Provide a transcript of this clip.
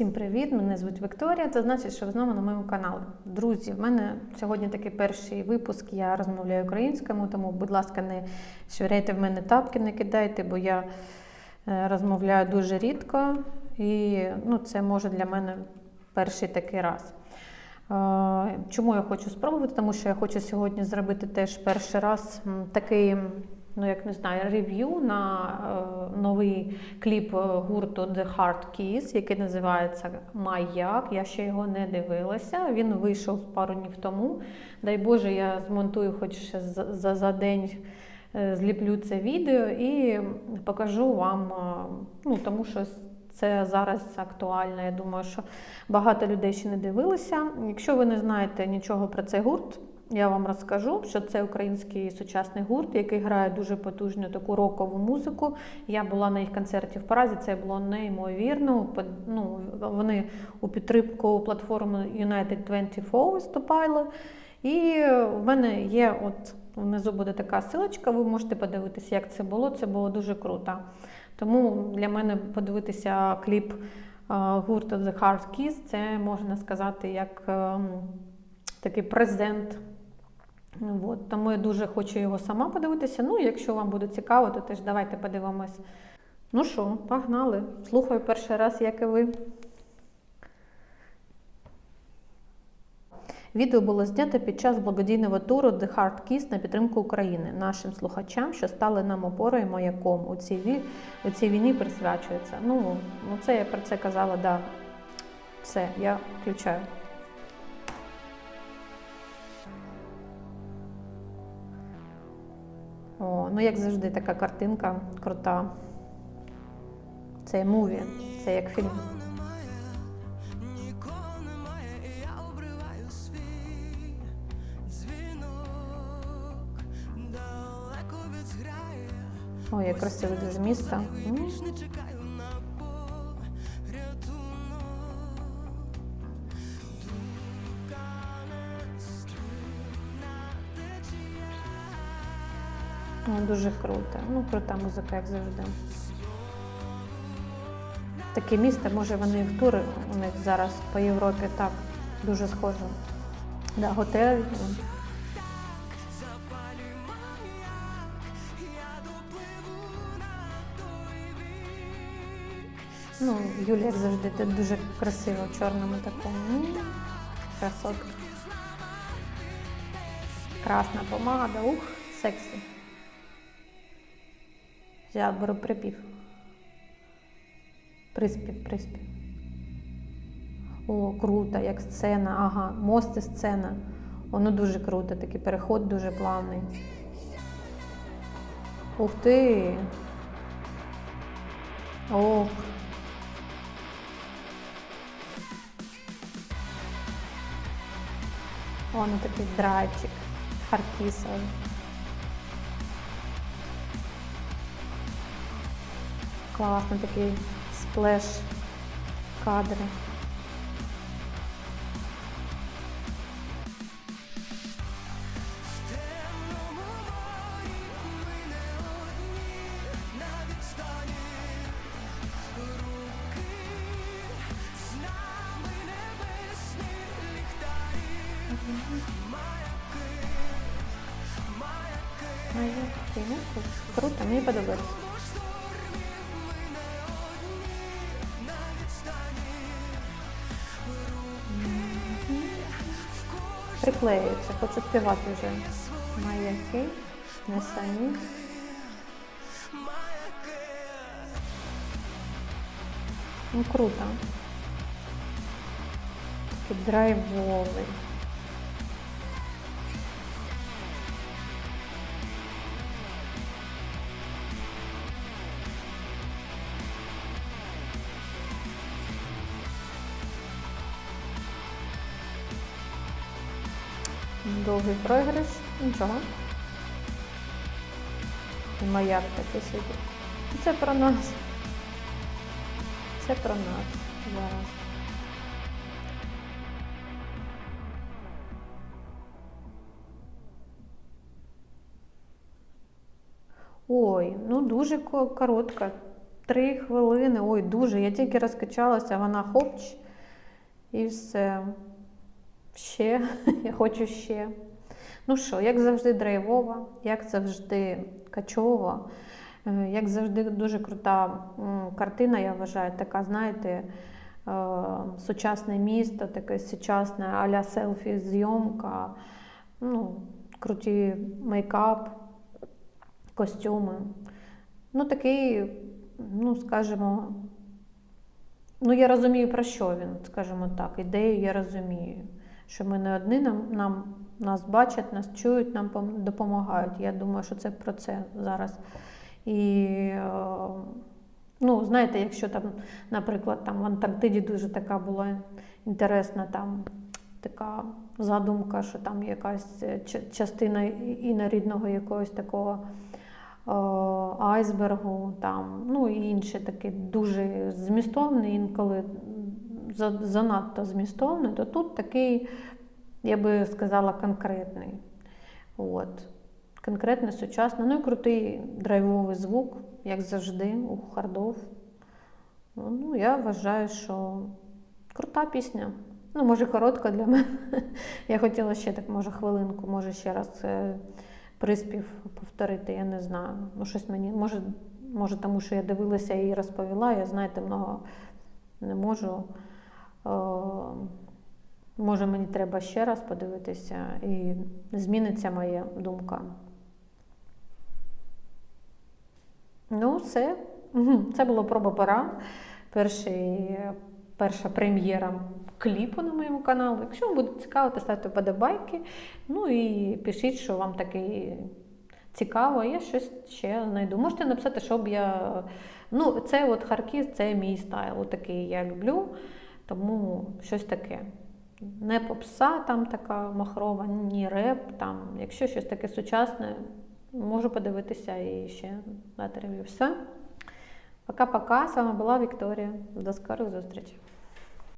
Всім привіт! Мене звуть Вікторія. Це значить, що ви знову на моєму каналі. Друзі, в мене сьогодні такий перший випуск. Я розмовляю українською, тому, будь ласка, не швиряйте в мене тапки, не кидайте, бо я е, розмовляю дуже рідко, і ну, це може для мене перший такий раз. Е, Чому я хочу спробувати? Тому що я хочу сьогодні зробити теж перший раз такий, ну як не знаю, рев'ю на е, новий кліп е, гурту The Hard Keys, який називається Маяк. Я ще його не дивилася. Він вийшов пару днів тому. Дай Боже, я змонтую хоч ще за, за, день. е, Зліплю це відео і покажу вам, ну тому що це зараз актуально. Я думаю, що багато людей ще не дивилися. Якщо ви не знаєте нічого про цей гурт, я вам розкажу, що це український сучасний гурт, який грає дуже потужну таку рокову музику. Я була на їх концерті в Празі, це було неймовірно. Ну, вони у підтримку платформи United 24 виступали. І в мене є от внизу буде така силочка, ви можете подивитися, як це було. Це було дуже круто. Тому для мене подивитися кліп е, гурту The Hard Keys, це можна сказати як ем, такий презент. От, тому я дуже хочу його сама подивитися. Ну, якщо вам буде цікаво, то теж давайте подивимось. Ну що, погнали. Слухаю перший раз, як і ви. Відео було знято під час благодійного туру The Hard Kiss на підтримку України. Нашим слухачам, що стали нам опорою маяком у цій, ві... у цій війні присвячується. Ну, ну, це я про це казала, да. Все, я включаю. О, ну як завжди, така картинка крута. Це муві, це як фільм. Ой, як красиво з міста. М. дуже круто. Ну, крута музика, як завжди. Таке місто, може вони в тури у них зараз по Європі так дуже схоже. Да, готель. ну. Юлія, завжди, ти дуже красиво в чорному такому. Красотка. Красна помада, ух, сексі. Я беру припів. Приспів, приспів. О, круто, як сцена. Ага, мост і сцена. Воно дуже круто, такий переход дуже плавний. Ух ти. Ох. Воно такий драйвчик. Харкісовий. Класно такий сплеш кадри. Ну, круто, мені подобається. Приклеюється, хочу співати вже. Маяки, не самі. Ну, круто. Такий. Довгий програш, нічого. Маяк такий сидить. Це про нас. Це про нас зараз. Ой, ну дуже коротка. Три хвилини. Ой, дуже. Я тільки розкачалася, вона хопч. І все. Ще, я хочу ще. Ну що, як завжди, драйвова, як завжди, качова, е, як завжди, дуже крута картина, я вважаю, така, знаєте, е, сучасне місто, таке сучасне а-ля селфі-зйомка, ну, круті мейкап, костюми. Ну, такий, ну, скажімо, ну, я розумію, про що він, скажімо так, ідею я розумію. Що ми не одні, нам, нам нас бачать, нас чують, нам допомагають. Я думаю, що це про це зараз. І е, ну, знаєте, якщо там, наприклад, там в Антарктиді дуже така була інтересна там така задумка, що там якась е, частина інорідного якогось такого е, айсбергу, там, ну і інше таке дуже змістовне, інколи занадто змістовне, то тут такий, я би сказала, конкретний. От. Конкретний, сучасний, ну і крутий драйвовий звук, як завжди, у хардов. Ну, я вважаю, що крута пісня. Ну, може, коротка для мене. Я хотіла ще так, може, хвилинку, може ще раз приспів повторити, я не знаю. Ну, щось мені, може, може, тому що я дивилася і розповіла, я знаєте, много не можу. Може, мені треба ще раз подивитися, і зміниться моя думка. Ну, все. Це було проба пора. Перший, перша прем'єра кліпу на моєму каналі. Якщо вам буде цікаво, то ставте вподобайки. Ну і пишіть, що вам таке цікаво. Я щось ще знайду. Можете написати, щоб я. Ну, це от Харків, це мій стайл. Такий я люблю. Тому щось таке. Не попса там така махрова, ні реп. Там. Якщо щось таке сучасне, можу подивитися і ще дати рев'ю. Все. Пока-пока. З вами була Вікторія. До скорих зустрічей.